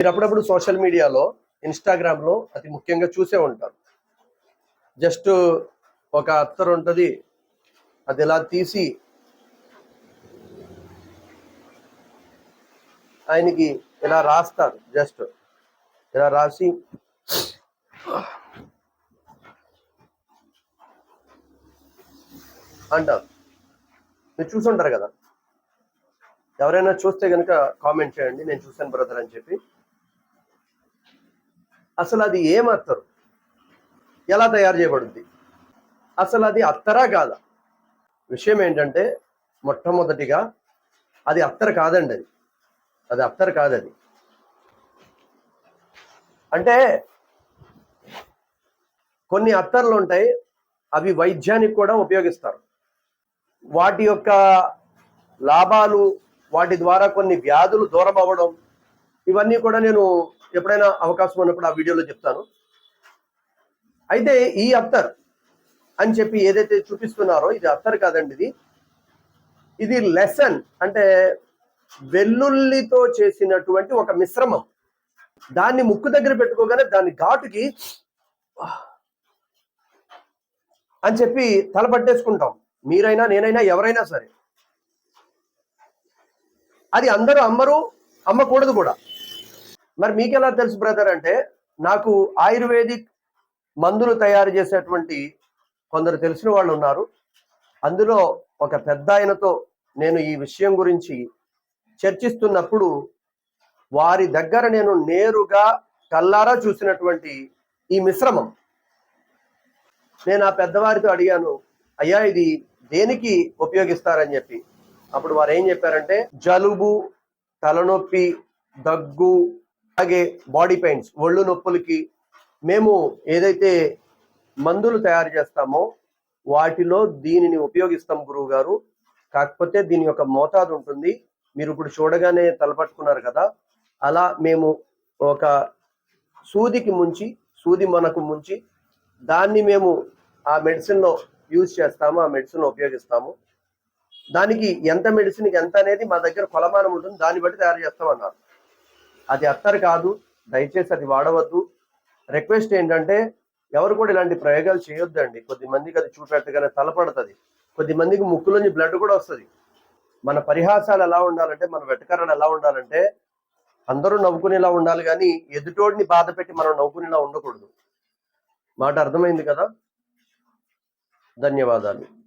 మీరు అప్పుడప్పుడు సోషల్ మీడియాలో ఇన్స్టాగ్రామ్లో అతి ముఖ్యంగా చూసే ఉంటారు. జస్ట్ ఒక అత్తరు ఉంటుంది అది ఇలా తీసి ఆయనకి ఇలా రాస్తారు జస్ట్ ఇలా రాసి అంటారు. మీరు చూసుంటారు కదా? ఎవరైనా చూస్తే కనుక కామెంట్ చేయండి నేను చూశాను బ్రదర్ అని చెప్పి. అసలు అది ఏం అత్తరు ఎలా తయారు చేయబడుద్ది? అసలు అది అత్తరా కాదా? విషయం ఏంటంటే మొట్టమొదటిగా అది అత్తరు కాదండి అది. అది అత్తరు కాదది. అంటే కొన్ని అత్తర్లు ఉంటాయి అవి వైద్యానికి కూడా ఉపయోగిస్తారు. వాటి యొక్క లాభాలు వాటి ద్వారా కొన్ని వ్యాధులు దూరం అవ్వడం ఇవన్నీ కూడా నేను ఎప్పుడైనా అవకాశం ఉన్నప్పుడు ఆ వీడియోలో చెప్తాను. అయితే ఈ అత్తర్ అని చెప్పి ఏదైతే చూపిస్తున్నారో ఇది అత్తర్ కాదండి ఇది. ఇది లెసన్ అంటే వెల్లుల్లితో చేసినటువంటి ఒక మిశ్రమం. దాన్ని ముక్కు దగ్గర పెట్టుకోగానే దాని ఘాటుకి అని చెప్పి తల పట్టేసుకుంటాం. మీరైనా నేనైనా ఎవరైనా సరే. అది అందరూ అమ్మరు అమ్మకూడదు కూడా. మరి మీకు ఎలా తెలుసు బ్రదర్ అంటే నాకు ఆయుర్వేదిక్ మందులు తయారు చేసేటువంటి కొందరు తెలిసిన వాళ్ళు ఉన్నారు. అందులో ఒక పెద్ద ఆయనతో నేను ఈ విషయం గురించి చర్చిస్తున్నప్పుడు వారి దగ్గర నేను నేరుగా కల్లారా చూసినటువంటి ఈ మిశ్రమం. నేను ఆ పెద్దవారితో అడిగాను అయ్యా ఇది దేనికి ఉపయోగిస్తారని చెప్పి? అప్పుడు వారు ఏం చెప్పారంటే జలుబు తలనొప్పి దగ్గు అలాగే బాడీ పెయిన్స్ ఒళ్ళు నొప్పులకి మేము ఏదైతే మందులు తయారు చేస్తామో వాటిలో దీనిని ఉపయోగిస్తాం గురువు గారు. కాకపోతే దీని యొక్క మోతాదు ఉంటుంది. మీరు ఇప్పుడు చూడగానే తలపట్టుకున్నారు కదా. అలా మేము ఒక సూదికి ముంచి సూది మనకు ముంచి దాన్ని మేము ఆ మెడిసిన్లో యూజ్ చేస్తాము ఆ మెడిసిన్ ఉపయోగిస్తాము. దానికి ఎంత మెడిసిన్కి ఎంత అనేది మా దగ్గర కొలమానం ఉంటుంది. దాన్ని బట్టి తయారు చేస్తామన్నారు. అది అత్తరు కాదు దయచేసి అది వాడవద్దు. రిక్వెస్ట్ ఏంటంటే ఎవరు కూడా ఇలాంటి ప్రయోగాలు చేయొద్దండి. కొద్దిమందికి అది చూపెట్టగానే తలపడుతుంది కొద్దిమందికి ముక్కులోని ముక్కులోంచి బ్లడ్ కూడా వస్తుంది. మన పరిహాసాలు ఎలా ఉండాలంటే మన వెటకరణ ఎలా ఉండాలంటే అందరూ నవ్వుకునేలా ఉండాలి కానీ ఎదుటోడిని బాధ పెట్టి మనం నవ్వుకునేలా ఉండకూడదు. మాట అర్థమైంది కదా? ధన్యవాదాలు.